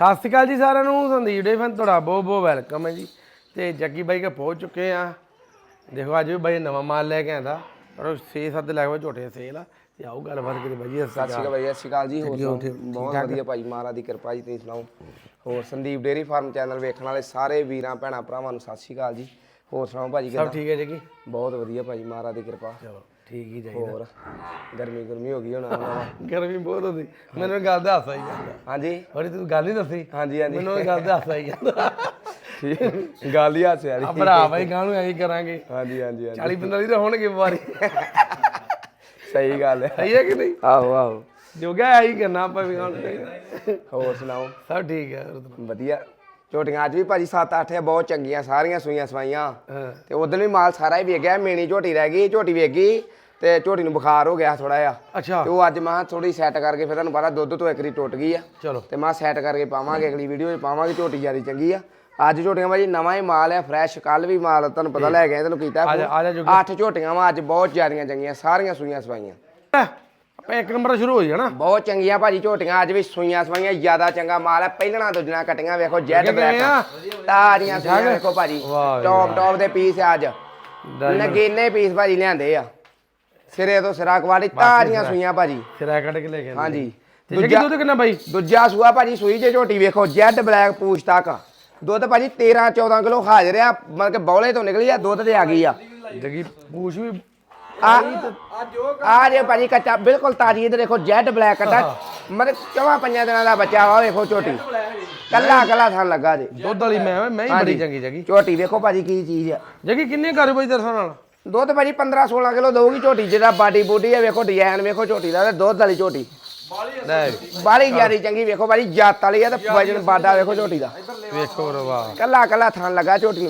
ਸਤਿ ਸ਼੍ਰੀ ਅਕਾਲ ਜੀ ਸਾਰਿਆਂ ਨੂੰ ਸੰਦੀਪ ਡੇ ਫਨ ਤੁਹਾਡਾ ਬਹੁਤ ਬਹੁਤ ਵੈਲਕਮ ਹੈ ਜੀ। ਤੇ ਜੱਗੀ ਬਾਈ ਕੇ ਪਹੁੰਚ ਚੁੱਕੇ ਆ। ਦੇਖੋ ਅੱਜ ਵੀ ਬਾਈ ਨਵਾਂ ਮਾਲ ਲੈ ਕੇ ਆਂਦਾ ਪਰ 6-7 ਲੈ ਕੇ ਝੋਟੇ ਸੇਲ ਆ। ਤੇ ਆਓ ਗੱਲਬਾਤ ਕਰੀ ਬਾਈ ਜੀ ਸਤਿ ਸ਼੍ਰੀ ਅਕਾਲ ਭਾਈ ਸਤਿ ਸ਼੍ਰੀ ਅਕਾਲ ਜੀ ਹੋਰ ਬਹੁਤ ਵਧੀਆ ਭਾਈ ਮਹਾਰਾਜ ਦੀ ਕਿਰਪਾ ਜੀ ਤੁਸੀਂ ਸੁਣਾਓ? ਹੋਰ ਸੰਦੀਪ ਡੇਰੀ ਫਾਰਮ ਚੈਨਲ ਵੇਖਣ ਵਾਲੇ ਸਾਰੇ ਵੀਰਾਂ ਭੈਣਾਂ ਭਰਾਵਾਂ ਨੂੰ ਸਤਿ ਸ਼੍ਰੀ ਅਕਾਲ ਜੀ। ਹੋਰ ਸੁਣਾਓ ਭਾਜੀ ਸਭ ਕਿੱਦਾਂ ਠੀਕ ਹੈ ਜੱਗੀ? ਬਹੁਤ ਵਧੀਆ ਭਾਈ ਮਹਾਰਾਜ ਦੀ ਕਿਰਪਾ। ਚਲੋ। ਠੀਕ ਹੀ ਚਾਹੀਦਾ ਹੋਰ ਗਰਮੀ ਗਰਮੀ ਹੋ ਗਈ ਹੁਣ ਗਰਮੀ ਬਹੁਤ ਹੁੰਦੀ। ਮੈਨੂੰ ਇਹ ਗੱਲ ਦਾ ਹਾਸਾ ਹੀ ਜਾਂਦਾ। ਹਾਂਜੀ? ਹੋਰ ਤੂੰ ਗੱਲ ਨਹੀਂ ਦੱਸੀ? ਹਾਂਜੀ ਹਾਂਜੀ। ਮੈਨੂੰ ਇਹ ਗੱਲ ਦਾ ਹਾਸਾ ਹੀ ਜਾਂਦਾ। ਠੀਕ। ਗੱਲ ਹੀ ਹਾਸੇ ਆ ਵਾਲੀ ਭਰਾ ਬਾਈ ਗਾਂ ਨੂੰ ਐਂ ਹੀ ਕਰਾਂਗੇ? ਹਾਂਜੀ ਹਾਂਜੀ ਹਾਂਜੀ। 40 45 ਤਾਂ ਹੋਣਗੇ ਬਿਮਾਰੀ। ਸਹੀ ਗੱਲ ਹੈ। ਸਹੀ ਹੈ ਕਿ ਨਹੀਂ? ਆਹੋ ਆਹੋ। ਜੋ ਗਿਆ ਐਂ ਹੀ ਕਰਨਾ ਆਪਾਂ ਵੀ ਗਾਂ ਨੂੰ ਹੋਰ ਸੁਣਾਓ? ਸਭ ਠੀਕ ਹੈ ਹੋਰ ਤਾਂ- ਵਧੀਆ। ਝੋਟੀਆਂ ਅੱਜ ਵੀ ਭਾਜੀ 7-8 ਆ ਬਹੁਤ ਚੰਗੀਆਂ ਸਾਰੀਆਂ ਸੂਈਆਂ ਸਵਾਈਆਂ। ਹਾਂ। ਤੇ ਉਦੋਂ ਵੀ ਮਾਲ ਸਾਰਾ ਹੀ ਵੇਚ ਗਿਆ ਮੇਣੀ ਝੋਟੀ ਰਹਿ ਗਈ ਝੋਟੀ ਵੇਚ ਗਈ ਤੇ ਝੋਟੀ ਨੂੰ ਬੁਖਾਰ ਹੋ ਗਿਆ ਥੋੜਾ ਜਿਹਾ। ਅੱਛਾ। ਤੇ ਉਹ ਅੱਜ ਮੈਂ ਥੋੜੀ ਸੈੱਟ ਕਰਕੇ ਫਿਰ ਤੁਹਾਨੂੰ ਪਤਾ ਦੁੱਧ ਤੋਂ ਇੱਕ ਰੀ ਟੁੱਟ ਗਈ ਆ। ਚਲੋ। ਤੇ ਮੈਂ ਸੈੱਟ ਕਰਕੇ ਪਾਵਾਂਗੇ ਅਗਲੀ ਵੀਡੀਓ 'ਚ ਪਾਵਾਂਗੇ ਝੋਟੀ ਜ਼ਿਆਦਾ ਚੰਗੀ ਆ। ਅੱਜ ਝੋਟੀਆਂ ਭਾਜੀ ਨਵਾਂ ਹੀ ਮਾਲ ਆ ਫਰੈਸ਼ ਕੱਲ ਵੀ ਮਾਲ ਤੁਹਾਨੂੰ ਪਤਾ ਲੈ ਗਏ ਤੈਨੂੰ ਕੀਤਾ। ਅੱਠ ਝੋਟੀਆਂ ਵਾ ਅੱਜ ਬਹੁਤ ਜ਼ਿਆਦੀਆਂ ਚੰਗੀਆਂ ਸਾਰੀਆਂ ਸੂਈਆਂ ਸਵਾਈਆਂ। ਆਪਾਂ ਇੱਕ ਨੰਬਰ ਸ਼ੁਰੂ ਹੋ ਜਾਣਾ ਬਹੁਤ ਚੰਗੀਆਂ ਭਾਜੀ ਝੋਟੀਆਂ ਅੱਜ ਵੀ ਸੂਈਆਂ ਸਵਾਈਆਂ ਜ਼ਿਆਦਾ ਚੰਗਾ ਮਾਲ ਹੈ। ਪਹਿਲਣਾ ਦੂਜਣਾ ਕਟੀਆਂ ਵੇਖੋ ਜੈਡ ਬਲੈਕ ਆ? ਤਾਜ਼ੀਆਂ ਸੂਈਆਂ ਵੇਖੋ ਭਾਜੀ। ਟੌਪ ਟੌਪ ਦੇ ਪੀਸ ਅੱਜ। ਨਗੀਨੇ ਪੀਸ ਭਾਜੀ ਲਿਆਂਦੇ ਆ। ਸਿਰੇ ਤੋਂ ਸਿਰਾ ਕੁਆਲੀ ਤਾਜ਼ੀਆਂ ਸੂਈਆਂ ਭਾਜੀ। ਸਿਰਾ ਕੱਢ ਕੇ ਲੈ ਕੇ। ਹਾਂਜੀ। ਜੱਗੀ ਦੁੱਧ ਕਿੰਨਾ ਬਾਈ? ਦੂਜਾ ਸੂਆ ਭਾਜੀ ਸੂਈ ਜੇ ਝੋਟੀ ਵੇਖੋ ਜੈਡ ਬਲੈਕ ਪੂਛ ਤੱਕ ਦੁੱਧ ਭਾਜੀ 13 14 ਕਿਲੋ ਹਾਜ਼ਰ ਆ ਮਤਲਬ ਕਿ ਬੌਲੇ ਤੋਂ ਨਿਕਲੀ ਆ ਦੁੱਧ ਤੇ ਆ ਗਈ ਆ। ਜੱਗੀ ਪੂਛ ਵੀ ਆ ਆ ਜੇ ਭਾਜੀ ਕੱਚਾ ਬਿਲਕੁਲ ਤਾਜੀ ਇਹਦੇ ਦੇਖੋ ਜੈਡ ਬਲੈਕ ਕੱਟਾ ਮਤਲਬ ਚੌਵਾਂ ਪੰਜਾਂ ਦਿਨਾਂ ਦਾ ਬੱਚਾ ਵਾ ਵੇਖੋ ਝੋਟੀ। ਕੱਲਾ ਕੱਲਾ ਥਣ ਲੱਗਾ ਜੇ। ਦੁੱਧ ਵਾਲੀ ਮੈਂ ਮੈਂ ਹੀ ਬੜੀ ਚੰਗੀ ਜੱਗੀ ਝੋਟੀ ਵੇਖੋ ਭਾਜੀ ਕੀ ਚੀਜ਼ ਆ। ਜੱਗੀ ਕਿੰਨੇ ਘਰ ਬਾਈ ਤੇਰੇ ਹਿਸਾਬ ਨਾਲ? ਦੁੱਧ ਭਾਜੀ 15 16 ਕਿਲੋ ਦਊਗੀ ਝੋਟੀ ਜਿਹੜਾ ਬਾਡੀ ਬੂਡੀ ਆ ਵੇਖੋ ਡਿਜ਼ਾਈਨ ਵੇਖੋ ਝੋਟੀ ਦਾ ਦੁੱਧ ਵਾਲੀ ਝੋਟੀ। ਬਾਲੀ ਚੰਗੀ ਵੇਖੋ ਭਾਜੀ ਜਾਤ ਵਾਲੀ ਆ ਤੇ ਵਜਨ ਬਾਡਾ ਵੇਖੋ ਝੋਟੀ ਦਾ। ਵੇਖੋ ਰਵਾ। ਕੱਲਾ ਕੱਲਾ ਥਣ ਲੱਗਾ ਝੋਟੀ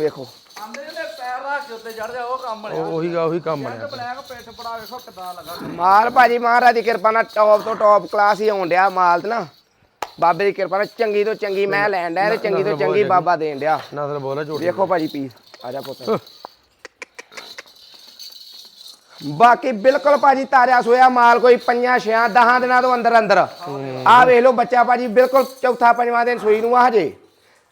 ਨੂੰ ਵੇਖੋ ਉਹੀ ਗਾ ਉਹੀ ਕੰਮ ਬਣਿਆ ਮਾਲ ਭਾਜੀ ਮਹਾਰਾਜ ਦੀ ਕਿਰਪਾ ਨਾਲ ਟੌਪ ਤੋਂ ਟੌਪ ਕਲਾਸ ਹੀ ਆਉਣ ਡਿਆ ਮਾਲ ਤੇ ਨਾ। ਬਾਬੇ ਦੀ ਕਿਰਪਾ ਨਾਲ ਚੰਗੀ ਤੋਂ ਚੰਗੀ ਮੈਂ ਲੈਣ ਡਿਆ ਤੇ ਚੰਗੀ ਤੋਂ ਚੰਗੀ ਬਾਬਾ ਦੇਣ ਡਿਆ। ਨਸਲ ਬੋਲਾ ਝੋਟੀ ਵੇਖੋ ਭਾਜੀ ਪੀਸ ਆ ਜਾ ਪੁੱਤ। ਬਾਕੀ ਬਿਲਕੁਲ ਭਾਜੀ ਤਾਰਿਆ ਸੋਇਆ ਮਾਲ ਕੋਈ ਪੰਜਾਂ ਛਿਆਂ ਦਹਾਂ ਦਿਨਾਂ ਤੋਂ ਅੰਦਰ ਅੰਦਰ। ਆ ਵੇਖ ਲਓ ਬੱਚਾ ਭਾਜੀ ਬਿਲਕੁਲ ਚੌਥਾ ਪੰਜਵਾਂ ਦਿਨ ਸੂਈ ਨੂੰ ਆ ਹਜੇ।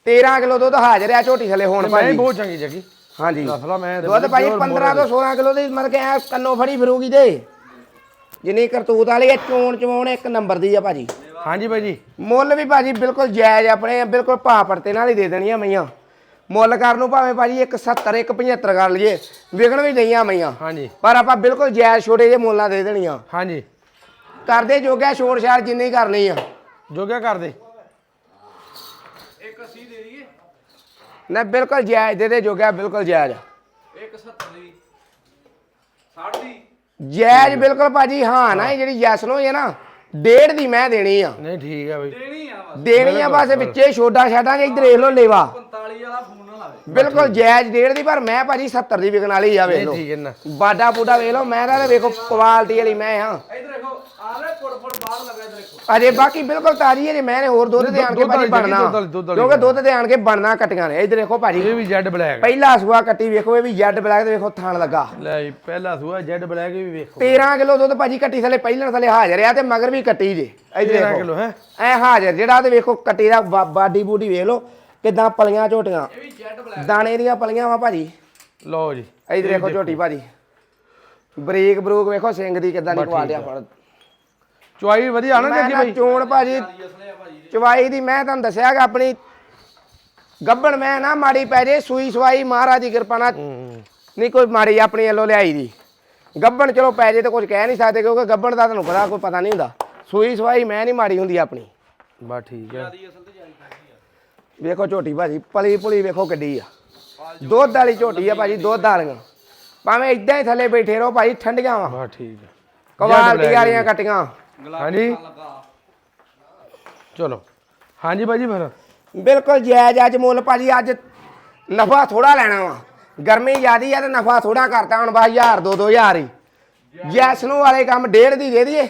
13 ਕਿਲੋ ਦੁੱਧ ਹਾਜ਼ਰ ਆ ਝੋਟੀ ਥਲੇ ਹੁਣ ਭਾਜੀ। ਬਹੁਤ ਚੰਗੀ ਜੱਗੀ। ਹਾਂਜੀ। ਨਸਲਾ ਮੈਂ ਦੁੱਧ ਭਾਜੀ 15 ਤੋਂ 16 ਕਿਲੋ ਦੀ ਮਤਲਬ ਕਿ ਐ ਕੰਨੋਂ ਫੜੀ ਫਿਰੂਗੀ ਤੇ। ਜਿੰਨੀ ਕਰਤੂਤ ਵਾਲੀ ਹੈ ਚੋਣ ਚਵਾਉਣ ਇੱਕ ਨੰਬਰ ਦੀ ਆ ਭਾਜੀ। ਹਾਂਜੀ ਜੀ। ਮੁੱਲ ਵੀ ਭਾਜੀ ਬਿਲਕੁਲ ਜਾਇਜ਼ ਆਪਣੇ ਬਿਲਕੁਲ ਭਾਅ ਪਰਤੇ ਨਾਲ ਹੀ ਦੇ ਦੇਣੀਆਂ ਮਈਆਂ। ਮੁੱਲ ਕਰਨ ਨੂੰ ਭਾਵੇਂ ਭਾਜੀ 170 175 ਕਰ ਲਈਏ ਵਿਕਣ ਵੀ ਦਈਆਂ ਮਈਆਂ। ਹਾਂਜੀ। ਪਰ ਆਪਾਂ ਬਿਲਕੁਲ ਜਾਇਜ਼ ਛੋਟੇ ਜਿਹੇ ਮੁੱਲਾਂ ਦੇ ਦੇਣੀਆਂ। ਹਾਂਜੀ। ਕਰਦੇ ਜੋਗਿਆ ਛੋੜ ਛਾੜ ਜਿੰਨੀ ਕਰਨੀ ਆ। ਜੋ ਕਿਆ ਕਰਦੇ ਨਾ ਬਿਲਕੁਲ ਜਾਇਜ਼ ਦੇ ਦੇ ਜੋਗਿਆ ਬਿਲਕੁਲ ਜਾਇਜ਼। 170 ਦੀ 60 ਦੀ ਜਾਇਜ਼ ਬਿਲਕੁਲ ਭਾਜੀ ਹਾਂ ਨਾ ਇਹ ਜਿਹੜੀ ਯੈਸ ਨੋ ਹੈ ਨਾ ਡੇਢ ਦੀ ਮੈਂ ਦੇਣੀ ਆ। ਨਹੀਂ ਠੀਕ ਹੈ ਬਾਈ। ਦੇਣੀ ਆ ਬਸ। ਦੇਣੀ ਆ ਬਸ ਵਿੱਚੇ ਛੋਡਾ ਛਾਡਾਂਗੇ ਇੱਧਰ ਦੇਖ ਲਓ ਲੇਵਾ। 45 ਵਾਲਾ ਫੋਨ ਨਾ ਲਾਵੇ। ਬਿਲਕੁਲ ਜਾਇਜ਼ ਡੇਢ ਦੀ ਪਰ ਮੈਂ ਭਾਜੀ 70 ਦੀ ਵਿਕਣ ਵਾਲੀ ਆ ਵੇਖ ਨਹੀਂ ਲਓ। ਠੀਕ ਹੈ ਨਾ ਬਾਡਾ ਬੂਡਾ ਵੇਖ ਲਓ ਮੈਂ ਤਾਂ ਵੇਖੋ ਕੁਆਲਿਟੀ ਵਾਲੀ ਮੈਂ ਹਾਂ ਇਧਰ ਦੇਖੋ ਆ ਲੈ ਫੁੱਟ ਫੁੱਟ ਬਾਹਰ ਲੱਗਾ ਇਧਰ ਦੇਖੋ ਅਜੇ ਬਾਕੀ ਬਿਲਕੁਲ ਤਾਜੀ ਹੈ ਜੇ ਮੈਂ ਨੇ ਹੋਰ ਦੁੱਧ ਦੇ ਆਣ ਕੇ ਭਾਜੀ ਬਣਨਾ। ਕਿਉਂਕਿ ਦੁੱਧ ਦੇ ਆਣ ਕੇ ਬਣਨਾ ਕਟੀਆਂ ਨੇ। ਇੱਧਰ ਦੇਖੋ ਭਾਜੀ। ਇਹ ਵੀ ਜੈਡ ਬਲੈਕ। ਪਹਿਲਾ ਸੂਆ ਕੱਟੀ ਵੇਖੋ ਇਹ ਵੀ ਜੈਡ ਬਲੈਕ ਤੇ ਵੇਖੋ ਥਾਣ ਲੱਗਾ। ਲੈ ਜੀ ਪਹਿਲਾ ਸੂਆ ਜੈਡ ਬਲੈਕ ਵੀ ਵੇਖੋ। 13 ਕਿਲੋ ਦੁੱਧ ਭਾਜੀ ਕੱਟੀ ਥਲੇ ਪਹਿਲਣ ਥਲੇ ਹਾਜ਼ਰ ਆ ਤੇ ਮਗਰ ਵੀ ਕੱਟੀ ਜੇ। ਇੱਧਰ 13 ਦੇਖੋ। ਕਿਲੋ ਹੈ? ਐ ਹਾਜ਼ਰ ਜਿਹੜਾ ਤੇ ਵੇਖੋ ਕੱਟੀ ਦਾ ਬਾਡੀ ਬੂਡੀ ਵੇਖ ਲਓ ਕਿਦਾਂ ਪਲੀਆਂ ਝੋਟੀਆਂ। ਇਹ ਵੀ ਜੈਟ ਬਲੈਕ। ਦਾਣੇ ਦੀਆਂ ਪਲੀਆਂ ਵਾ ਭਾਜੀ। ਲਓ ਜੀ ਇੱਧਰ ਦੇਖੋ ਝੋਟੀ ਭਾਜੀ। ਬਰੀਕ ਬਰੂਕ ਵੇਖੋ ਸਿੰਘ ਦੀ ਕਿਦਾਂ ਦੀ ਕੁਆਲਿਟੀ ਆ ਫੜ ਚੁਆਈ ਵਧੀਆ ਨਾ ਮੈਂ ਜੱਗੀ ਨਾ ਬਾਈ। ਚੋਣ ਭਾਜੀ ਚਵਾਈ ਦੀ ਮੈਂ ਤੁਹਾਨੂੰ ਦੱਸਿਆ ਕਿ ਆਪਣੀ। ਗੱਬਣ ਮੈਂ ਨਾ ਮਾੜੀ ਪੈ ਜੇ ਸੂਈ ਸਵਾਈ ਮਹਾਰਾਜ ਦੀ ਕਿਰਪਾ ਨਾਲ। ਨਹੀਂ ਕੋਈ ਮਾੜੀ ਆਪਣੀ ਵੱਲੋਂ ਲਿਆਈ ਦੀ। ਗੱਬਣ ਚਲੋ ਪੈ ਜੇ ਤਾਂ ਕੁਝ ਕਹਿ ਨਹੀਂ ਸਕਦੇ ਕਿਉਂਕਿ ਗੱਬਣ ਦਾ ਤੁਹਾਨੂੰ ਪਤਾ ਕੋਈ ਪਤਾ ਨਹੀਂ ਹੁੰਦਾ। ਸੂਈ ਸਵਾਈ ਮੈਂ ਨਹੀਂ ਮਾੜੀ ਹੁੰਦੀ ਆਪਣੀ। ਬਾ ਠੀਕ ਹੈ। ਵੇਖੋ ਝੋਟੀ ਭਾਜੀ ਪਲੀ ਪੁਲੀ ਵੇਖੋ ਕਿੱਡੀ ਆ। ਦੁੱਧ ਵਾਲੀ ਝੋਟੀ ਆ ਭਾਜੀ ਦੁੱਧ ਵਾਲੀਆਂ। ਭਾਵੇਂ ਇਦਾਂ ਹੀ ਥੱਲੇ ਬੈਠੇ ਰਹੋ ਭਾਜੀ ਠੰਡੀਆਂ ਵਾ। ਬਾ ਠੀਕ ਹੈ। ਕੁਆਲਿਟੀ ਵਾਲੀਆਂ ਕੱਟੀਆਂ। ਹਾਂਜੀ। ਚਲੋ। ਹਾਂਜੀ ਬਾਈ ਜੀ ਫਿਰ। ਬਿਲਕੁਲ ਜਾਇਜ਼ ਅੱਜ ਮੁੱਲ ਭਾਜੀ ਅੱਜ ਨਫਾ ਥੋੜਾ ਲੈਣਾ ਵਾ। ਗਰਮੀ ਜ਼ਿਆਦੀ ਆ ਤੇ ਨਫਾ ਥੋੜਾ ਕਰਤਾ ਹੁਣ ਬਸ 1000 ਦੋ 2000 ਹੀ। ਜੈਸ ਨੂੰ ਵਾਲੇ ਕੰਮ ਡੇਢ ਦੀ ਦੇ ਦਈਏ।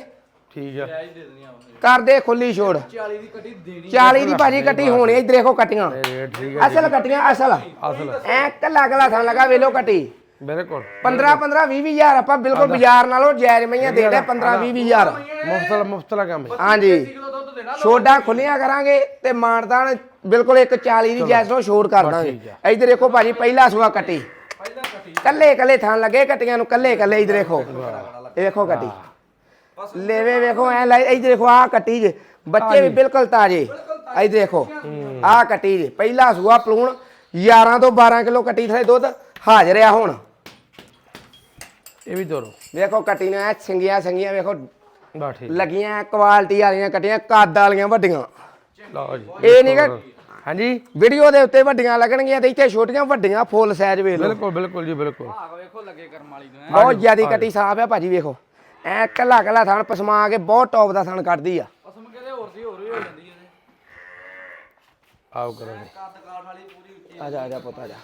ਠੀਕ ਹੈ ਜਾਈ ਦੇ ਆ ਖੁੱਲੀ ਛੋੜ। 40 ਦੀ ਕੱਟੀ ਦੇਣੀ 40 ਦੀ ਭਾਜੀ ਕੱਟੀ ਹੋਣੀ ਇੱਧਰ ਦੇਖੋ ਕੱਟੀਆਂ। ਇਹ ਰੇਟ ਠੀਕ ਹੈ ਅਸਲ ਕੱਟੀਆਂ ਅਸਲ। ਅਸਲ। ਐ ਕੱਲਾ ਕੱਲਾ ਥਾਂ ਲਗਾ ਵੇਲੋ ਕੱਟੀ। ਬਿਲਕੁਲ। 15 15 20 ਹਜ਼ਾਰ ਆਪਾਂ ਬਿਲਕੁਲ ਬਾਜ਼ਾਰ ਨਾਲੋਂ ਜਾਇਜ਼ ਮਈਆਂ ਦੇ ਦੇ 15 20 ਹਜ਼ਾਰ। ਮੁਫਤਲਾ ਮੁਫਤਲਾ ਕੰਮ ਹੈ। ਹਾਂਜੀ। ਕਿਲੋ ਦੁੱਧ ਦੇਣਾ ਛੋਡਾ ਖੁੱਲੀਆਂ ਕਰਾਂਗੇ ਤੇ ਮਾਨਦਾਨ ਬਿਲਕੁਲ ਇੱਕ 40 ਦੀ ਜੈਸ ਛੋੜ ਕਰ ਦਾਂਗੇ। ਇੱਧਰ ਦੇਖੋ ਭਾਜੀ ਪਹਿਲਾ ਸੂਆ ਕੱਟੀ। ਪਹਿਲਾਂ ਕੱਟੀ। ਕੱਲੇ ਕੱਲੇ ਥਾਂ ਲੱਗੇ ਕੱਟੀਆਂ ਨੂੰ ਕੱਲੇ ਕੱਲੇ ਇੱਧਰ ਦੇਖੋ। ਇਹ ਦੇਖੋ ਕੱਟੀ। ਲੇਵੇ ਵੇਖੋ ਐ ਲੈ ਇੱਧਰ ਦੇਖੋ ਆ ਕੱਟੀ ਜੇ। ਬੱਚੇ ਵੀ ਬਿਲਕੁਲ ਤਾਜ਼ੇ। ਇੱਧਰ ਦੇਖੋ ਆ ਕੱਟੀ ਜੇ। ਪਹਿਲਾ ਸੂਆ ਪਲੂਣ 11 ਤੋਂ 12 ਕਿਲੋ ਕੱਟੀ ਥਲੇ ਦੁੱਧ। ਹਾਜ਼ਰ ਆ ਹੁਣ। ਇਹ ਵੀ ਤੋਰੋ। ਵੇਖੋ ਕੱਟੀ ਨੇ ਐ ਸਿੰਗੀਆਂ ਸਿੰਗੀਆਂ ਵੇਖੋ। ਬਾ ਠੀਕ। ਲੱਗੀਆਂ ਕੁਆਲਿਟੀ ਵਾਲੀਆਂ ਕੱਟੀਆਂ ਕੱਦ ਵਾਲੀਆਂ ਵੱਡੀਆਂ। ਲਓ ਜੀ। ਇਹ ਨਹੀਂ ਕਿ ਹਾਂਜੀ। ਵੀਡੀਓ ਦੇ ਉੱਤੇ ਵੱਡੀਆਂ ਲੱਗਣਗੀਆਂ ਤੇ ਇੱਥੇ ਛੋਟੀਆਂ ਵੱਡੀਆਂ ਫੁੱਲ ਸਾਈਜ਼ ਵੇਖ ਲਓ। ਬਿਲਕੁਲ ਬਿਲਕੁਲ ਜੀ ਬਿਲਕੁਲ। ਭਾਗ ਵੇਖੋ ਲੱਗੇ ਕਰਮ ਵਾਲੀ ਨੂੰ। ਬਹੁਤ ਜ਼ਿਆਦੀ ਕੱਟੀ ਸਾਫ਼ ਆ ਭਾਜੀ ਵੇਖੋ। ਐ ਕੱਲਾ ਕੱਲਾ ਥਣ ਪਸਮਾ ਕੇ ਬਹੁਤ ਟੌਪ ਦਾ ਥਣ ਕੱਢਦੀ ਆ। ਅਸਮ ਕਹਿੰਦੇ ਹੋਰ ਦੀ ਹੋਰ ਹੀ ਹੋ ਜਾਂਦੀ ਇਹਦੇ ਆਓ ਕਰੋ ਜੀ। ਕੱਦ ਕਾਠ ਵਾਲੀ ਪੂਰੀ ਉੱਚੀ ਆ ਜਾ ਆ ਜਾ ਪੁੱਤ ਆ ਜਾ।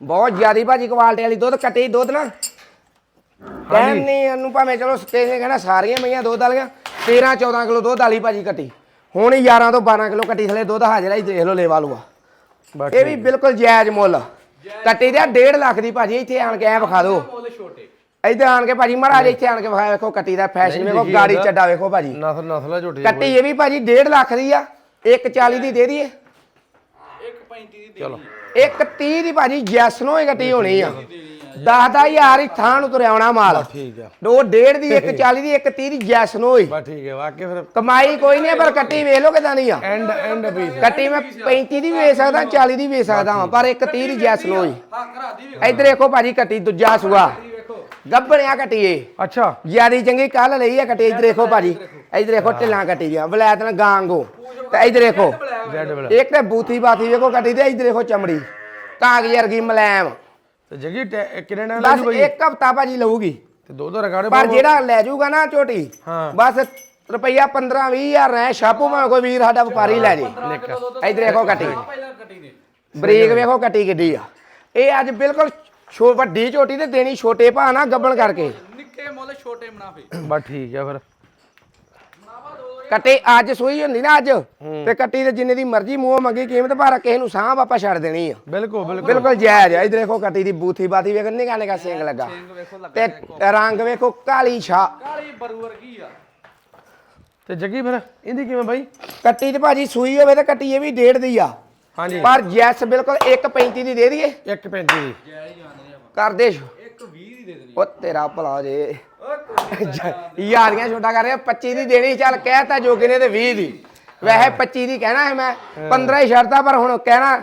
ਬਹੁਤ ਜ਼ਿਆਦੀ ਭਾਜੀ ਕੁਆਲਿਟੀ ਵਾਲੀ ਦੁੱਧ ਕੱਟੀ ਦੁੱਧ ਨਾ। ਕਹਿਣ ਨਹੀਂ ਇਹਨੂੰ ਭਾਵੇਂ ਚਲੋ ਕਿਸੇ ਕਹਿੰਦਾ ਸਾਰੀਆਂ ਮਈਆਂ ਦੁੱਧ ਵਾਲੀਆਂ 13 14 ਕਿਲੋ ਦੁੱਧ ਵਾਲੀ ਭਾਜੀ ਕੱਟੀ। ਹੁਣ ਹੀ 11 ਤੋਂ 12 ਕਿਲੋ ਕੱਟੀ ਥਲੇ ਦੁੱਧ ਹਾਜ਼ਰ ਜੀ ਦੇਖ ਲਓ ਲੇਵਾ ਲੂਆ। ਇਹ ਵੀ ਬਿਲਕੁਲ ਜਾਇਜ਼ ਮੁੱਲ। ਕੱਟੀ ਦਾ 1.5 ਲੱਖ ਦੀ ਭਾਜੀ ਇੱਥੇ ਆਣ ਕੇ ਐ ਵਿਖਾ ਦਿਓ। ਮੁੱਲ ਛੋਟੇ। ਇੱਧਰ ਆਣ ਕੇ ਭਾਜੀ ਮਹਾਰਾਜ ਇੱਥੇ ਆਣ ਕੇ ਵਿਖਾ ਵੇਖੋ ਕੱਟੀ ਦਾ ਫੈਸ਼ਨ ਵੇਖੋ ਗਾੜੀ ਚੱਡਾ ਵੇਖੋ ਭਾਜੀ। ਨਸਲ ਨਸਲ ਝੋਟੀ ਕੱਟੀ ਇਹ ਵੀ ਭਾਜੀ 1.5 ਲੱਖ ਦੀ ਆ 140 ਦੀ ਦੇ ਦਈਏ। 1.35 ਦੀ ਦੇ ਚਲੋ ਇੱਕ 30 ਦੀ ਭਾਜੀ ਜੈਸ ਨੂੰ ਹੀ ਕੱਟੀ ਹੋਣੀ ਆ। 10 ਹਜ਼ਾਰ ਹੀ ਥਾਂ ਨੂੰ ਤੁਰਿਆ ਆਉਣਾ ਮਾਲ। ਠੀਕ ਆ। ਉਹ ਡੇਢ ਦੀ ਇੱਕ 40 ਦੀ ਇੱਕ 30 ਦੀ ਜੈਸ ਨੂੰ ਹੀ। ਬਾ ਠੀਕ ਹੈ ਵਾਕਿਆ ਫਿਰ ਕਮਾਈ ਕੋਈ ਨਹੀਂ ਪਰ ਕੱਟੀ ਵੇਖ ਲਓ ਕਿਦਾਂ ਦੀ ਆ। ਐਂਡ ਐਂਡ ਪੀਸ ਕੱਟੀ ਮੈਂ 35 ਦੀ ਵੇਚ ਸਕਦਾ 40 ਦੀ ਵੀ ਵੇਚ ਸਕਦਾ ਹਾਂ ਪਰ ਇੱਕ 30 ਦੀ ਜੈਸ ਨੂੰ ਹੀ। ਹਾਂ ਘਰਾ ਦੀ ਵੇਖੋ। ਇੱਧਰ ਦੇਖੋ ਭਾਜੀ ਕੱਟੀ ਦੂਜਾ ਸੂਆ। ਦੀ ਵੇਖੋ ਗੱਬਣਿਆ ਕੱਟੀ ਏ ਅੱਛਾ। ਜਿਆਦੀ ਚੰਗੀ ਕੱਲ ਲਈ ਆ ਕੱਟੀ ਇੱਧਰ ਦੇਖੋ ਭਾਜੀ। ਇੱਧਰ ਦੇਖੋ ਢਿੱਲਾਂ ਕੱਟੀ ਦੀਆਂ ਬਲੈਤ ਨਾਲ ਗਾਂਗੋ। ਤੇ ਇੱਧਰ ਦੇਖੋ। ਜੈਡ ਬਲਾ ਇੱਕ ਤੇ ਬੂਥੀ ਬਾਥੀ ਵੇਖੋ ਕੱਟੀ ਤੇ ਇੱਧਰ ਦੇਖੋ ਚਮੜੀ। ਕਾਗਜ਼ ਵਰਗੀ ਮਲੈਮ। ਤੇ ਜਗੀ ਕਿੰਨੇ ਨਾਲ ਬਸ ਲੈ ਬਈ ਇੱਕ ਹਫਤਾ ਭਾਜੀ ਲਊਗੀ। ਤੇ ਦੋ ਦੋ ਰਗਾੜੇ ਪਰ ਜਿਹੜਾ ਲੈ ਜਾਊਗਾ ਨਾ ਝੋਟੀ ਹਾਂ। ਬਸ ਰੁਪਈਆ 15 20000 ਰਹਿ ਛਾਪੂ ਮੈਂ ਕੋਈ ਵੀਰ ਸਾਡਾ ਵਪਾਰੀ ਲੈ ਜੇ। ਇੱਧਰ ਦੇਖੋ ਕੱਟੀ। ਬਰੀਕ ਵੇਖੋ ਕੱਟੀ ਕਿੱਡੀ ਆ। ਇਹ ਅੱਜ ਬਿਲਕੁਲ ਛੋ ਵੱਡੀ ਝੋਟੀ ਤੇ ਦੇਣੀ ਛੋਟੇ ਭਾ ਨਾ ਗੱਬਣ ਕਰਕੇ। ਨਿੱਕੇ ਮੁੱਲ ਛੋਟੇ ਮੁਨਾਫੇ। ਬਾ ਠੀਕ ਆ ਫਿਰ। ਕੱਟੀ ਅੱਜ ਸੂਈ ਹੁੰਦੀ ਨਾ ਅੱਜ ਤੇ ਕੱਟੀ ਤੇ ਜਿੰਨੇ ਦੀ ਮਰਜ਼ੀ ਮੂੰਹ ਮੰਗੀ ਕੀਮਤ ਪਰ ਕਿਸੇ ਨੂੰ ਸਾਂਭ ਆਪਾਂ ਛੱਡ ਦੇਣੀ ਆ। ਬਿਲਕੁਲ ਬਿਲਕੁਲ। ਬਿਲਕੁਲ ਜਾਇਜ਼ ਆ। ਇਧਰ ਦੇਖੋ ਕੱਟੀ ਦੀ ਬੂਥੀ ਬਾਥੀ ਵੇਖ ਨਿਕਾ ਨਿਕਾ ਸਿੰਘ ਲੱਗਾ। ਵੇਖੋ ਲੱਗਾ ਤੇ ਰੰਗ ਵੇਖੋ ਕਾਲੀ ਛਾ। ਕਾਲੀ ਬਰੂ ਵਰਗੀ ਆ। ਤੇ ਜੱਗੀ ਫਿਰ ਇਹਦੀ ਕਿਵੇਂ ਬਾਈ? ਕੱਟੀ ਤੇ ਭਾਜੀ ਸੂਈ ਹੋਵੇ ਤੇ ਕੱਟੀ ਇਹ ਵੀ ਡੇਢ ਦੀ ਆ। ਹਾਂਜੀ। ਪਰ ਜੈਸ ਬਿਲਕੁਲ 1.35 ਦੀ ਦੇ ਦਈਏ। 1.35 ਦੀ। ਕਰ ਦੇ ਇੱਕ 20 ਦੀ ਦੇ ਦੇਣੀ। ਉਹ ਤੇਰਾ ਭਲਾ ਜੇ। ਯਾਰੀਆਂ ਛੋਟਾ ਕਰ ਰਿਹਾ 25 ਦੀ ਦੇਣੀ ਚੱਲ ਕਹਿਤਾ ਜੋਗੇ ਨੇ ਤੇ 20 ਦੀ। ਵੈਸੇ 25 ਦੀ ਕਹਿਣਾ ਹੈ ਮੈਂ 15 ਹੀ ਛੱਡਦਾ ਪਰ ਹੁਣ ਕਹਿਣਾ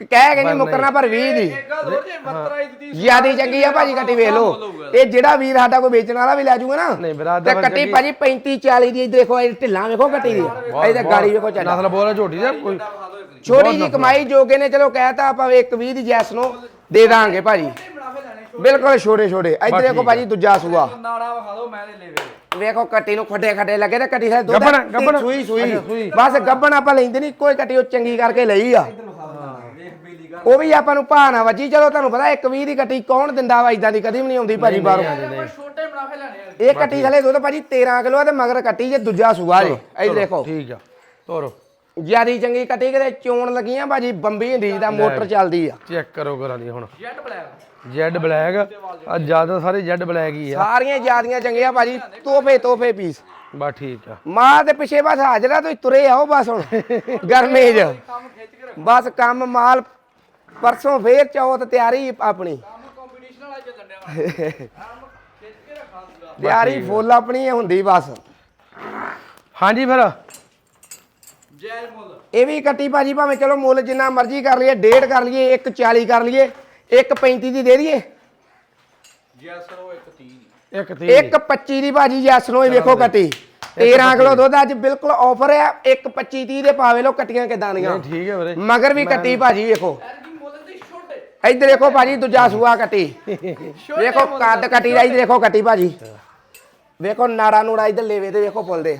ਕਹਿ ਕੇ ਨਹੀਂ ਮੁੱਕਰਨਾ ਪਰ 20 ਦੀ। ਇੱਕ ਗੱਲ ਹੋਰ ਜੇ ਮਤਰਾ ਹੀ ਦਿੱਤੀ ਜਿਆਦੀ ਚੰਗੀ ਆ ਭਾਜੀ ਕੱਟੀ ਵੇਖ ਲਓ। ਇਹ ਜਿਹੜਾ ਵੀਰ ਸਾਡਾ ਕੋਈ ਵੇਚਣ ਵਾਲਾ ਵੀ ਲੈ ਜਾਊਗਾ ਨਾ ਨਹੀਂ, ਬਰਾਦਰ ਤੇ ਕੱਟੀ। ਭਾਜੀ 35 40 ਦੀ ਦੇਖੋ ਇਹ ਢਿੱਲਾਂ ਵੇਖੋ ਕੱਟੀ ਦੀ। ਇਹਦੇ ਗਾੜੀ ਵੇਖੋ ਚੱਲ। ਨਸਲ ਬੋਲ ਝੋਟੀ ਦਾ ਕੋਈ ਛੋਟੀ ਜੀ ਕਮਾਈ ਜੋਗੇ ਨੇ ਚਲੋ ਕਹਿਤਾ ਆਪਾਂ ਇੱਕ 20 ਦੀ ਜੈਸ ਨੂੰ ਦੇ ਦਾਂਗੇ ਭਾਜੀ। ਬਿਲਕੁਲ ਛੋਟੇ ਛੋਟੇ। ਇੱਧਰ ਦੇਖੋ ਭਾਜੀ ਦੂਜਾ ਸੂਆ। ਨਾੜਾ ਵਿਖਾ ਦਿਓ ਮੈਂ ਲੈ ਲੈਵੇ ਵੇਖੋ ਕੱਟੀ ਨੂੰ ਖੱਡੇ ਖੱਡੇ ਲੱਗੇ ਤੇ ਕੱਟੀ ਸਾਰੇ ਦੁੱਧ ਗੱਭਣ, ਗੱਭਣ। ਸੂਈ ਸੂਈ। ਬਸ ਗੱਬਣ ਆਪਾਂ ਲੈਂਦੇ ਨਹੀਂ ਕੋਈ ਕੱਟੀ ਉਹ ਚੰਗੀ ਕਰਕੇ ਲਈ ਆ। ਉਹ ਵੀ ਆਪਾਂ ਨੂੰ ਨਾ ਵੱਜੀ। ਚਲੋ ਤੁਹਾਨੂੰ ਪਤਾ ਇੱਕ 20 ਦੀ ਕੱਟੀ ਕੌਣ ਦਿੰਦਾ ਵਾ? ਇਦਾਂ ਦੀ ਕਦੀ ਵੀ ਨਹੀਂ ਆਉਂਦੀ ਭਾਜੀ ਬਾਹਰੋਂ। ਛੋਟੇ ਮੁਨਾਫੇ ਲੈਣੇ ਆ। ਇਹ ਕੱਟੀ ਥਲੇ ਦੁੱਧ ਭਾਜੀ 13 ਕਿਲੋ ਆ ਤੇ ਮਗਰ ਕੱਟੀ ਜੇ ਦੂਜਾ ਸੂਆ ਜੇ ਇਹ ਦੇਖੋ। ਠੀਕ ਆ। ਤੋਰੋ। ਜਿਆਦੀ ਚੰਗੀ ਕੱਟੀ ਕਿਤੇ ਚੋਣ ਲੱਗੀਆਂ ਭਾਜੀ ਬੰਬੀ ਹੰਡੀਜ ਦਾ ਮੋਟਰ ਚੱਲਦੀ ਆ। ਚੈੱਕ ਕਰੋ ਕਰਾਂ ਦੀ ਹੁਣ। Jet black. Jet black. ਆ ਜ਼ਿਆਦਾ ਸਾਰੇ ਜੈਡ ਬਲੈਕ ਹੀ ਆ। ਸਾਰੀਆਂ ਜਿਆਦੀਆਂ ਚੰਗੀਆਂ ਭਾਜੀ ਤੋਹਫੇ ਤੋਹਫੇ ਪੀਸ ਬਾ ਠੀਕ ਆ। ਮਾਂ ਦੇ ਪਿੱਛੇ ਬਸ ਹਾਜ਼ਰਾ ਤੁਸੀਂ ਤੁਰੇ ਆਓ ਬਸ ਹੁਣ ਗਰਮੀ ਰੱਖ ਬਸ ਕੰਮ ਮਾਲ ਪਰਸੋਂ ਫੇਰ ਚੌਥ ਤਿਆਰੀ ਆਪਣੀ। ਤਿਆਰੀ ਫੁੱਲ ਆਪਣੀ ਹੁੰਦੀ ਬਸ। ਹਾਂਜੀ ਫਿਰ। ਮੁੱਲ। ਇਹ ਵੀ ਕੱਟੀ ਭਾਜੀ ਭਾਵੇਂ ਚਲੋ ਮੁੱਲ ਜਿੰਨਾ ਮਰਜ਼ੀ ਕਰ ਲਈਏ ਡੇਢ ਕਰ ਲਈਏ 140 ਕਰ ਲਈਏ 135 ਦੀ ਦੇ ਦਈਏ। ਜੈ ਸਰੋ ਇੱਕ 30 ਦੀ। ਇੱਕ ਤੀ 125 ਦੀ ਭਾਜੀ ਜੈਸ ਨੂੰ ਹੀ ਵੇਖੋ ਕੱਟੀ। 13 ਕਿਲੋ ਦੁੱਧ ਅੱਜ ਬਿਲਕੁਲ ਆਫਰ ਆ 125 30 ਦੇ ਪਾਵੇ ਲੋ ਕੱਟੀਆਂ ਕਿਦਾਂ ਦੀਆਂ। ਨਹੀਂ ਠੀਕ ਹੈ ਵੀਰੇ। ਮਗਰ ਵੀ ਕੱਟੀ ਭਾਜੀ ਵੇਖੋ। ਇੱਧਰ ਦੇਖੋ ਭਾਜੀ ਦੂਜਾ ਸੂਆ ਕੱਟੀ। ਵੇਖੋ ਕੱਦ ਕੱਟੀ ਦਾ ਇੱਧਰ ਦੇਖੋ ਕੱਟੀ ਭਾਜੀ। ਵੇਖੋ ਨਾੜਾ ਨੂੜਾ ਇੱਧਰ ਲੇਵੇ ਤੇ ਵੇਖੋ ਫੁੱਲਦੇ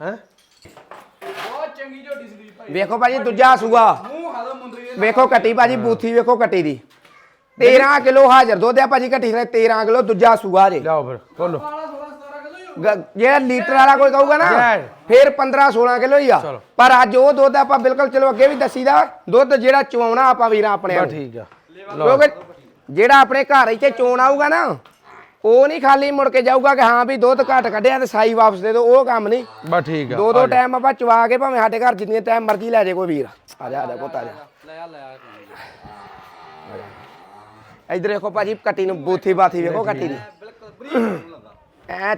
ਹੈ? ਬਹੁਤ ਚੰਗੀ ਝੋਟੀ ਸੀ ਭਾਈ। ਵੇਖੋ ਭਾਜੀ ਦੂਜਾ ਸੂਆ। ਮੂੰਹ ਹਾਲੋ ਮੁੰਦਰੀ ਦੇ ਵੇਖੋ ਕੱਟੀ ਭਾਜੀ ਬੂਥੀ ਵੇਖੋ ਕੱਟੀ ਦੀ। 13 ਕਿਲੋ ਹਾਜ਼ਰ ਦੁੱਧ ਆ ਭਾਜੀ ਕੱਟੀ ਥਲੇ 13 ਕਿਲੋ ਦੂਜਾ ਸੂਆ ਜੇ। ਲਿਆਓ ਫਿਰ ਖੋਲੋ। ਵਾਲਾ 16 17 ਕਿਲੋ ਹੀ ਹੋਊ। ਗ- ਜਿਹੜਾ ਲੀਟਰ ਵਾਲਾ ਕੋਈ ਕਹੂਗਾ ਨਾ ਜੈ। ਫਿਰ 15 16 ਕਿਲੋ ਹੀ ਆ। ਚਲੋ। ਪਰ ਅੱਜ ਉਹ ਦੁੱਧ ਆਪਾਂ ਬਿਲਕੁਲ ਚਲੋ ਅੱਗੇ ਵੀ ਦੱਸੀਦਾ ਦੁੱਧ ਜਿਹੜਾ ਚਵਾਉਣਾ ਆਪਾਂ ਵੀਰਾਂ ਆਪਣੇ ਬਾ ਨੂੰ। ਠੀਕ ਆ। ਕਿਉਂਕਿ ਜਿਹੜਾ ਆਪਣੇ ਘਰ ਇੱਥੇ ਚੋਣ ਆਊਗਾ ਨਾ ਉਹ ਨਹੀਂ ਖਾਲੀ ਮੁੜ ਕੇ ਜਾਊਗਾ ਕਿ ਹਾਂ ਵੀ ਦੁੱਧ ਘੱਟ ਕੱਢਿਆ ਤੇ ਸਾਈ ਵਾਪਸ ਦੇ ਦਿਓ ਉਹ ਕੰਮ ਨਹੀਂ। ਬਸ ਠੀਕ ਆ ਦੋ ਦੋ ਟਾਈਮ ਆਪਾਂ ਚਵਾ ਕੇ ਭਾਵੇਂ ਸਾਡੇ ਘਰ ਜਿੰਨੇ ਟਾਈਮ ਮਰਜ਼ੀ ਲੈ ਜੇ ਕੋਈ ਵੀਰ। ਆ ਜਾ ਆ ਜਾ ਪੁੱਤ ਆ ਜਾ। ਲੈ ਆ ਲੈ ਆ ਇਧਰ ਦੇਖੋ ਭਾਜੀ ਕੱਟੀ ਨੂੰ ਬੂਥੀ ਬਾਥੀ ਵੇਖੋ ਕੱਟੀ ਦੀ। ਐ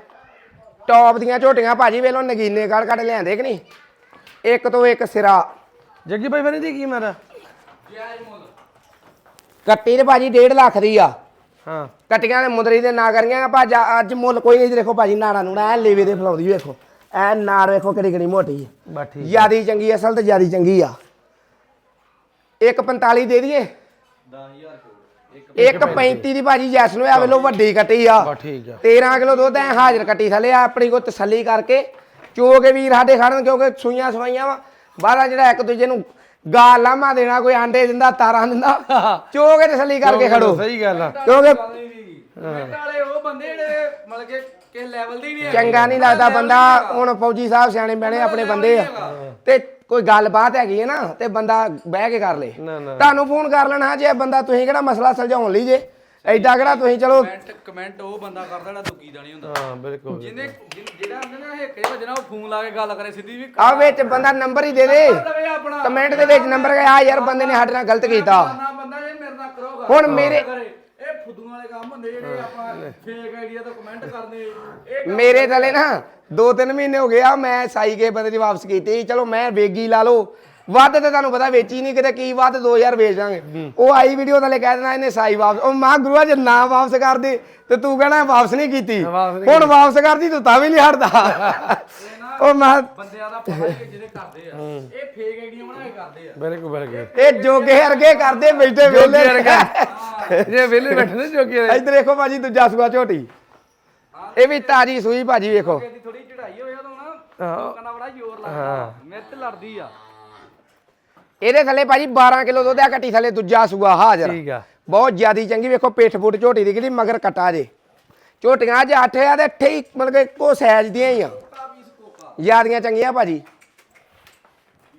ਟੌਪ ਦੀਆਂ ਝੋਟੀਆਂ ਭਾਜੀ ਵੇਲੋ ਨਗੀਨੇ ਕੱਢ ਕੱਢ ਲਿਆਂਦੇ ਕਿ ਨਹੀਂ? ਇੱਕ ਤੋਂ ਇੱਕ ਸਿਰਾ। ਜੱਗੀ ਬਾਈ ਫਿਰ ਇਹਦੀ ਕੀ ਮਾਰਾ ਕੱਟੀ ਤੇ ਭਾਜੀ 1.5 ਲੱਖ ਦੀ ਆ। ਹਾਂ। ਕੱਟੀਆਂ ਦੇ ਮੁੰਦਰੀ ਦੇ ਨਾ ਕਰੀਆਂ ਭਾਜ ਅੱਜ ਮੁੱਲ ਕੋਈ ਨਹੀਂ ਦੇਖੋ ਭਾਜੀ ਨਾੜਾ ਨੂੰ ਐ ਲੇਵੇ ਦੇ ਫਲਾਉਂਦੀ ਵੇਖੋ। ਐ ਨਾੜ ਵੇਖੋ ਕਿਹੜੀ ਕਿਹੜੀ ਮੋਟੀ ਹੈ ਬਸ ਠੀਕ ਜਿਆਦੀ ਚੰਗੀ ਅਸਲ ਤੇ ਜਿਆਦੀ ਚੰਗੀ ਆ। 145 ਦੇ ਦਈਏ। 10000 ਕੋਲ ਇੱਕ 135 ਦੀ ਭਾਜੀ ਜੈਸ ਨੂੰ ਆ ਵੇਲੋ ਵੱਡੀ ਕੱਟੀ ਆ। ਬਸ ਠੀਕ ਆ। 13 ਕਿਲੋ ਦੁੱਧ ਐ ਹਾਜ਼ਰ ਕੱਟੀ ਥੱਲੇ ਆ ਆਪਣੀ ਕੋ ਤਸੱਲੀ ਕਰਕੇ। ਚੋ ਕੇ ਵੀਰ ਸਾਡੇ ਖੜਨ ਕਿਉਂਕਿ ਸੂਈਆਂ ਸਵਾਈਆਂ ਵਾ। ਬਾਹਰਾਂ ਜਿਹੜਾ ਇੱਕ ਦੂਜੇ ਨੂੰ ਗਾਲ ਲਾਮਾ ਦੇਣਾ ਕੋਈ ਆਂਡੇ ਦਿੰਦਾ ਤਾਰਾਂ ਦਿੰਦਾ। ਚੋ ਕੇ ਤਸੱਲੀ ਕਰਕੇ ਖੜੋ। ਸਹੀ ਗੱਲ ਆ। ਕਿਉਂਕਿ ਕਮੈਂਟ ਵਾਲੇ ਉਹ ਬੰਦੇ ਜਿਹੜੇ ਮਤਲਬ ਕਿ ਕਿਸ ਲੈਵਲ ਦੇ ਹੀ ਨਹੀਂ ਚੰਗਾ ਨਹੀਂ ਲੱਗਦਾ ਬੰਦਾ ਹੁਣ ਫੌਜੀ ਸਾਹਿਬ ਸਿਆਣੇ ਬਣੇ ਆਪਣੇ ਬੰਦੇ ਆ। ਤੇ ਕੋਈ ਗੱਲਬਾਤ ਹੈਗੀ ਹੈ ਨਾ ਤੇ ਬੰਦਾ ਬਹਿ ਕੇ ਕਰ ਲੇ। ਨਾ ਨਾ। ਤੁਹਾਨੂੰ ਫੋਨ ਕਰ ਲੈਣਾ ਜੇ ਬੰਦਾ ਤੁਸੀਂ ਕਿਹੜਾ ਮਸਲਾ ਸੁਲਝਾਉਣ ਲਈ ਜੇ। ਐਡਾ ਕਿਹੜਾ ਤੁਸੀਂ ਚਲੋ ਕਮੈਂਟ ਕਮੈਂਟ ਉਹ ਬੰਦਾ ਕਰਦਾ ਜਿਹੜਾ ਦੁੱਕੀ ਦਾ ਨਹੀਂ ਹੁੰਦਾ। ਹਾਂ ਬਿਲਕੁਲ ਜਿਹਨੇ ਜਿਨ- ਜਿਹੜਾ ਹੁੰਦਾ ਨਾ ਹੇਕੇ ਵਜਣਾ ਉਹ ਫੋਨ ਲਾ ਕੇ ਗੱਲ ਕਰੇ ਸਿੱਧੀ ਵੀ ਆ ਵਿੱਚ ਬੰਦਾ ਨੰਬਰ ਹੀ ਦੇ ਦੇ। ਲਵੇ ਆਪਣਾ। ਕਮੈਂਟ ਦੇ ਵਿੱਚ ਨੰਬਰ ਆ ਯਾਰ ਬੰਦੇ ਨੇ ਸਾਡੇ ਨਾਲ ਗਲਤ ਕੀਤਾ। ਨਾ ਬੰਦਾ ਜੇ ਮੇਰੇ ਨਾਲ ਕਰੋਗਾ ਹੁਣ ਮੇਰੇ- ਇਹ ਫੁੱਦੂਆਂ ਵਾਲੇ ਕੰਮ ਹੁੰਦੇ ਜਿਹੜੇ ਆਪਾਂ ਫੇਕ ਆਈਡੀਆ ਤੋਂ ਕਮੈਂਟ ਕਰਦੇ। ਇਹ ਮੇਰੇ ਥਲੇ ਨਾ 2-3 ਮਹੀਨੇ ਹੋ ਗਏ ਆ ਮੈਂ ਸਾਈ ਕੇ ਬੰਦੇ ਦੀ ਵਾਪਸ ਕੀਤੀ। ਚਲੋ ਮੈਂ ਵੇਗੀ ਲਾ ਲਓ। ਵੱਧ ਤੇ ਤੁਹਾਨੂੰ ਪਤਾ ਵੇਚੀ ਨਹੀਂ ਕਿਤੇ ਕੀ ਵੱਧ 2000 ਵੇਚ ਦਾਂਗੇ। ਉਹ ਆਈ ਵੀਡੀਓ ਥਲੇ ਕਹਿ ਦੇਣਾ ਇਹਨੇ ਸਾਈ ਵਾਪਸ। ਉਹ ਮਾਂ ਗੁਰੂਆ ਜੇ ਨਾ ਵਾਪਸ ਕਰਦੇ ਤੇ ਤੂੰ ਕਹਿਣਾ ਵਾਪਸ ਨਹੀਂ ਕੀਤੀ। ਨਹੀਂ ਹੁਣ ਵਾਪਸ ਕਰਦੀ ਤੂੰ ਤਾਂ ਵੀ ਨਹੀਂ ਹਟਦਾ। ਉਹ ਮੈਂ ਬੰਦਿਆਂ ਦਾ ਪਤਾ ਹੀ ਜਿਹੜੇ ਕਰਦੇ ਆ। ਇਹ ਫੇਕ ਆਈਡੀਆਂ ਬਣਾ ਕੇ ਕਰਦੇ ਆ। ਬਿਲਕੁਲ ਬਿਲਕੁਲ। ਇਹ ਜੋਗੇ ਵਰਗੇ ਕਰਦੇ ਬੈਠੇ ਜੋਗੀ ਵੇਲੇ ਵਰਗਾ ਜੇ ਵਿਹਲੇ ਬੈਠੇ ਨੇ ਜੋਗੀ। ਇੱਧਰ ਦੇਖੋ ਭਾਜੀ ਦੂਜਾ ਸੂਆ ਝੋਟੀ। ਇਹ ਵੀ ਤਾਜੀ ਸੂਈ ਭਾਜੀ ਵੇਖੋ। ਥੋੜੀ ਚੜਾਈ ਹੋਵੇ ਉਦੋਂ ਨਾ ਦਾ ਬੜਾ ਜ਼ੋਰ ਲੱਗਦਾ। ਮੇਰੇ ਤੇ ਲੜਦੀ ਆ। ਇਹਦੇ ਥੱਲੇ ਭਾਜੀ 12 ਕਿਲੋ ਦੁੱਧ ਆ ਕੱਟੀ ਥੱਲੇ ਦੂਜਾ ਸੂਆ ਹਾਜ਼ਰ ਠੀਕ ਆ। ਬਹੁਤ ਜਿਆਦੀ ਚੰਗੀ ਵੇਖੋ ਪਿੱਠ ਫੁੱਟ ਝੋਟੀ ਦੀ ਕਿਹੜੀ ਮਗਰ ਕਟਾ ਜੇ। ਝੋਟੀਆਂ ਅੱਜ 8 ਆ ਤੇ 8 ਹੀ ਮਤਲਬ ਕਿ ਕੋ ਸਾਈਜ਼ ਦੀਆਂ ਹੀ ਆ। ਜਿਆਦੀਆਂ ਚੰਗੀਆਂ ਭਾਜੀ।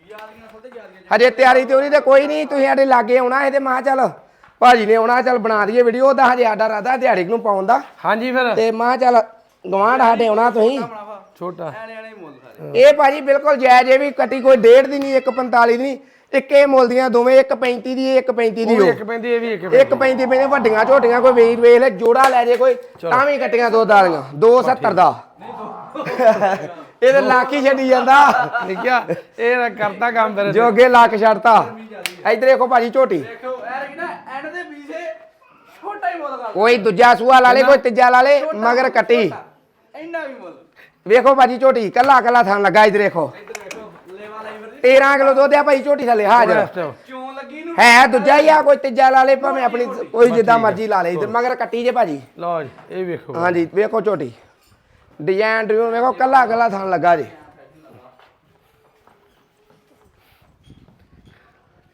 ਯਾਰੀਆਂ ਤੇ ਯਾਰੀਆਂ ਹਜੇ ਤਿਆਰੀ ਤਿਉਰੀ ਤੇ ਕੋਈ ਨਹੀਂ ਤੁਸੀਂ ਸਾਡੇ ਲਾਗੇ ਆਉਣਾ ਇਹਦੇ ਮਾਂ ਚੱਲ ਭਾਜੀ ਨੇ ਆਉਣਾ ਚੱਲ ਬਣਾ ਦਈਏ ਵੀਡੀਓ ਉਹਦਾ ਹਜੇ ਆਡਾ ਰਾਦਾ ਦਿਹਾੜੀ ਨੂੰ ਪਾਉਣ ਦਾ। ਹਾਂਜੀ ਫਿਰ। ਤੇ ਮਾਂ ਚੱਲ ਗਵਾਂਢ ਸਾਡੇ ਆਉਣਾ ਤੁਸੀਂ। ਛੋਟਾ। ਇਹ ਭਾਜੀ ਬਿਲਕੁਲ ਜਾਇਜ਼ ਇਹ ਵੀ ਕੱਟੀ ਕੋਈ ਡੇਢ ਦੀ ਨਹੀਂ 145 ਦੀ ਨਹੀਂ। ਇੱਕੇ ਮੁੱਲ ਦੀਆਂ ਦੋਵੇਂ 135 ਦੀ 135 ਦੀ ਉਹ ਇੱਕ ਪੈਂਦੀ ਇਹ ਵੀ ਇੱਕ ਇੱਕ ਪੈਂਦੀ ਪੈਂਦੀ ਵੱਡੀਆਂ ਝੋਟੀਆਂ ਕੋਈ ਵੇਚ ਵੇਚ ਲੈ ਜੋੜਾ ਲੈ ਜੇ ਕੋਈ ਤਾਂ ਵੀ ਕੱਟੀਆਂ ਦੋ ਦਾਲੀਆਂ 270 ਦਾ। ਇਹਦੇ ਲੱਖ ਹੀ ਛੱਡੀ ਜਾਂਦਾ। ਨਿਕਿਆ ਇਹ ਤਾਂ ਕਰਤਾ ਕੰਮ ਫਿਰ ਜੋ ਅੱਗੇ ਲੱਖ ਛੱਡਤਾ। ਇੱਧਰ ਦੇਖੋ ਭਾਜੀ ਝੋਟੀ। ਦੇਖੋ ਐਰ ਕਿ ਨਾ ਐਂਡ ਦੇ ਵੀਸੇ ਛੋਟਾ ਹੀ ਮੁੱਲ ਕਰ ਕੋਈ ਦੂਜਾ ਸੂਆ ਲਾ ਲੇ ਕੋਈ ਤੀਜਾ ਲਾ ਲੇ ਮਗਰ ਕੱਟੀ। ਇੰਨਾ ਵੀ ਮੁੱਲ। ਵੇਖੋ ਭਾਜੀ ਝੋਟੀ ਕੱਲਾ ਕੱਲਾ ਥਾਂ ਲੱਗਾ ਇੱਧਰ ਦੇਖੋ ਇੱਧਰ ਵੇਖੋ ਲੇਵਾ ਲਾਈ ਫਿਰਦੀ 13 ਕਿਲੋ ਦੁੱਧ ਆ ਭਾਈ ਝੋਟੀ ਥੱਲੇ ਹਾਜ਼ਰ। ਕਿਉਂ ਲੱਗੀ ਨੂੰ? ਹੈ ਦੂਜਾ ਹੀ ਆ ਕੋਈ ਤੀਜਾ ਲਾ ਲੇ ਭਾਵੇਂ ਆਪਣੀ ਕੋਈ ਜਿੱਦਾਂ ਮਰਜ਼ੀ ਲਾ ਲੇ ਇੱਧਰ ਮਗਰ ਕੱਟੀ ਜੇ ਭਾਜੀ। ਲਓ ਜੀ ਇਹ ਵੇਖੋ। ਹਾਂਜੀ ਵੇਖੋ ਝੋਟੀ। ਡਿਜ਼ਾਈਨ ਡਿਊਨ ਵੇਖੋ ਕੱਲਾ ਕੱਲਾ ਥਾਂ ਲੱਗਾ ਜੀ।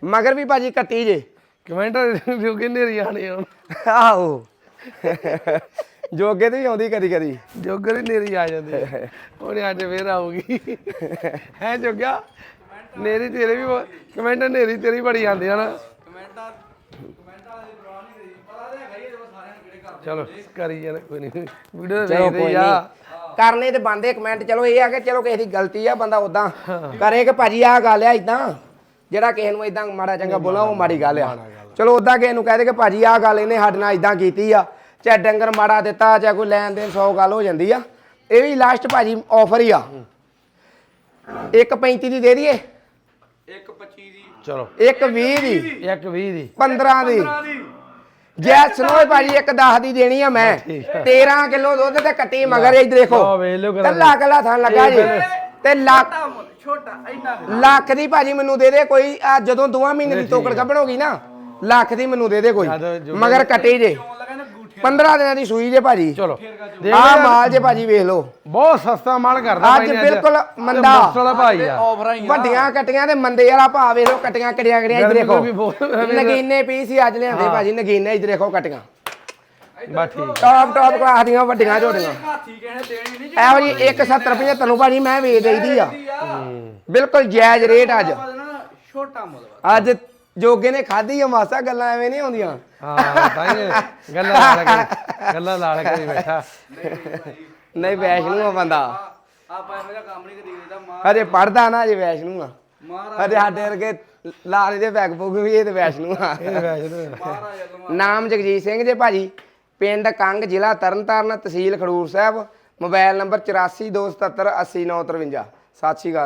ਮਗਰ ਵੀ ਭਾਜੀ ਕੱਟੀ ਜੇ। ਕਮੈਂਟ ਜੋ ਕਿ ਨੇਰੀ ਆਣੇ ਹੁਣ। ਆਹੋ। ਜੋਗੇ ਤੇ ਵੀ ਆਉਂਦੀ ਕਦੀ ਕਦੀ। ਜੋਗਰ ਹੀ ਨੇਰੀ ਆ ਜਾਂਦੇ ਉਹਨੇ ਅੱਜ ਫੇਰ ਆਊਗੀ। ਹੈ ਜੋਗਿਆ? ਨੇਰੀ ਤੇਰੇ ਵੀ ਕਮੈਂਟ ਨੇਰੀ ਤੇਰੀ ਬੜੀ ਆਉਂਦੇ ਹਨ ਕਮੈਂਟਾਂ ਕਮੈਂਟਾਂ ਵਾਲੇ ਦੀ ਪ੍ਰਵਾਹ ਨਹੀਂ ਰਹੀ ਪਤਾ ਤਾਂ ਹੈਗਾ ਹੀ ਜਦੋਂ ਸਾਰਿਆਂ ਨੂੰ ਕਿਹੜੇ ਕਰਦੇ ਚਲੋ ਕਰੀ ਜਾਣਾ ਕੋਈ ਨਹੀਂ। ਵੀਡੀਓ ਆ। ਨਹੀਂ। ਕਰਨੇ ਤੇ ਬੰਦੇ ਕਮੈਂਟ। ਚਲੋ ਇਹ ਆ ਕਿ ਚਲੋ ਕਿਸੇ ਦੀ ਗਲਤੀ ਆ ਬੰਦਾ ਉਦਾਂ ਕਰੇ ਕਿ ਭਾਜੀ ਆਹ ਗੱਲ ਆ ਇਦਾਂ ਜਿਹੜਾ ਕਿਸੇ ਨੂੰ ਇਦਾਂ ਮਾੜਾ ਚੰਗਾ ਬੋਲਣਾ ਉਹ ਮਾੜੀ ਗੱਲ ਆ। ਚਲੋ ਉਦਾਂ ਕਿਸੇ ਨੂੰ ਕਹਿ ਦੇ ਕਿ ਭਾਜੀ ਆਹ ਗੱਲ ਇਹਨੇ ਸਾਡੇ ਨਾਲ ਇਦਾਂ ਕੀਤੀ ਆ। ਚਾਹੇ ਡੰਗਰ ਮਾੜਾ ਦਿੱਤਾ ਚਾਹੇ ਕੋਈ ਲੈਣ ਦੇਣ 100 ਗੱਲ ਹੋ ਜਾਂਦੀ ਆ। ਇਹ ਵੀ ਲਾਸਟ ਭਾਜੀ ਆਫਰ ਹੀ ਆ। 1.35 ਦੀ ਦੇ ਦਈਏ। 125 ਦੀ। ਚਲੋ। 1.20 ਦੀ। ਇੱਕ 20 ਦੀ। 15 ਦੀ। 15 ਦੀ। ਜੈ ਸਨੋਏ ਭਾਜੀ ਇੱਕ 10 ਦੀ ਦੇਣੀ ਆ ਮੈਂ। 13 ਕਿਲੋ ਦੁੱਧ ਤੇ ਕੱਟੀ ਮਗਰ ਇੱਧਰ ਦੇਖੋ। ਕੱਲਾ ਕੱਲਾ ਥਾਂ ਲੱਗਾ ਜੀ। ਤੇ ਲੱਖ ਛੋਟਾ ਇੰਨਾ। ਲੱਖ ਦੀ ਭਾਜੀ ਮੈਨੂੰ ਦੇ ਦੇ ਕੋਈ ਆ ਜਦੋਂ ਦੋਵਾਂ ਮਹੀਨੇ ਦੀ ਤੋਕੜ ਕੱਢਣ ਹੋਗੀ ਨਾ ਲੱਖ ਦੀ ਮੈਨੂੰ ਦੇ ਦੇ ਕੋਈ। ਮਗਰ ਕੱਟੀ ਜੇ। 15 ਦਿਨਾਂ ਦੀ ਸੂਈ ਜੇ ਭਾਜੀ। ਚਲੋ। ਆ ਮਾਲ ਜੇ ਭਾਜੀ ਵੇਖ ਲਓ। ਬਹੁਤ ਸਸਤਾ ਮਾਲ ਕਰਦਾ ਅੱਜ ਬਿਲਕੁਲ ਮੰਦਾ। ਵਾਲਾ ਭਾਈ ਆ। ਵੱਡੀਆਂ ਕੱਟੀਆਂ ਤੇ ਮੰਦੇ ਵਾਲਾ ਭਾਅ ਵੇਖ ਲਓ ਕੱਟੀਆਂ ਕੜੀਆਂ ਕੜੀਆਂ ਇੱਧਰ ਦੇਖੋ। ਨਗੀਨੇ ਪੀਸ ਹੀ ਅੱਜ ਲਿਆਂਦੇ ਭਾਜੀ ਨਗੀਨੇ ਇੱਧਰ ਦੇਖੋ ਕੱਟੀਆਂ। ਠੀਕ ਆ। ਟੌਪ ਟੌਪ ਕਲਾਸ ਦੀਆਂ ਵੱਡੀਆਂ ਝੋਟੀਆਂ। ਹਾਥੀ ਕਹਿਣੇ ਦੇਣੀ ਨਹੀਂ ਇਹੋ ਜੀ 170 ਰੁਪਏ ਤੈਨੂੰ ਭਾਜੀ ਮੈਂ ਵੇਚ ਦੇਈਦੀ ਆ। ਬਿਲਕੁਲ ਜਾਇਜ਼ ਰੇਟ ਅੱਜ। ਛੋਟਾ ਮੁੱਲ। ਅੱਜ ਜੋਗੇ ਨੇ ਖਾਧੀ ਆ ਮਾਸਾ ਗੱਲਾਂ ਐਵੇਂ ਨਹੀਂ ਆਉਂਦੀਆਂ। ਹਾਂ ਤਾਂ ਹੀ ਗੱਲਾਂ ਲਾਲ ਕੇ ਗੱਲਾਂ ਲਾਲ ਕੇ ਬੈਠਾ। ਨਹੀਂ ਵੈਸ਼ਨੂ ਆ ਬੰਦਾ। ਆਪਾਂ ਇਹੋ ਜਿਹਾ ਕੰਮ ਨਹੀਂ ਕਰੀਦਾ ਮਾਂ ਹਜੇ ਪੜਦਾ ਨਾ ਜੇ ਵੈਸ਼ਨੂ ਆ। ਮਹਾਰਾਜ ਹਜੇ ਸਾਡੇ ਵਰਗੇ ਲਾਲ ਦੇ ਬੈਗ ਪੁੱਗ ਵੀ ਇਹ ਤੇ ਵੈਸ਼ਨੂ ਆ। ਇਹ ਵੈਸੇ ਮਹਾਰਾਜ ਅੱਲਵਾ ਨਾਮ ਜਗਜੀਤ ਸਿੰਘ ਜੇ ਭਾਜੀ। ਪਿੰਡ ਕੰਗ ਜ਼ਿਲ੍ਹਾ ਤਰਨਤਾਰਨ ਤਹਿਸੀਲ ਖਡੂਰ ਸਾਹਿਬ। ਮੋਬਾਈਲ ਨੰਬਰ 8427780953 ਸਤਿ ਸ਼੍ਰੀ ਅਕਾਲ।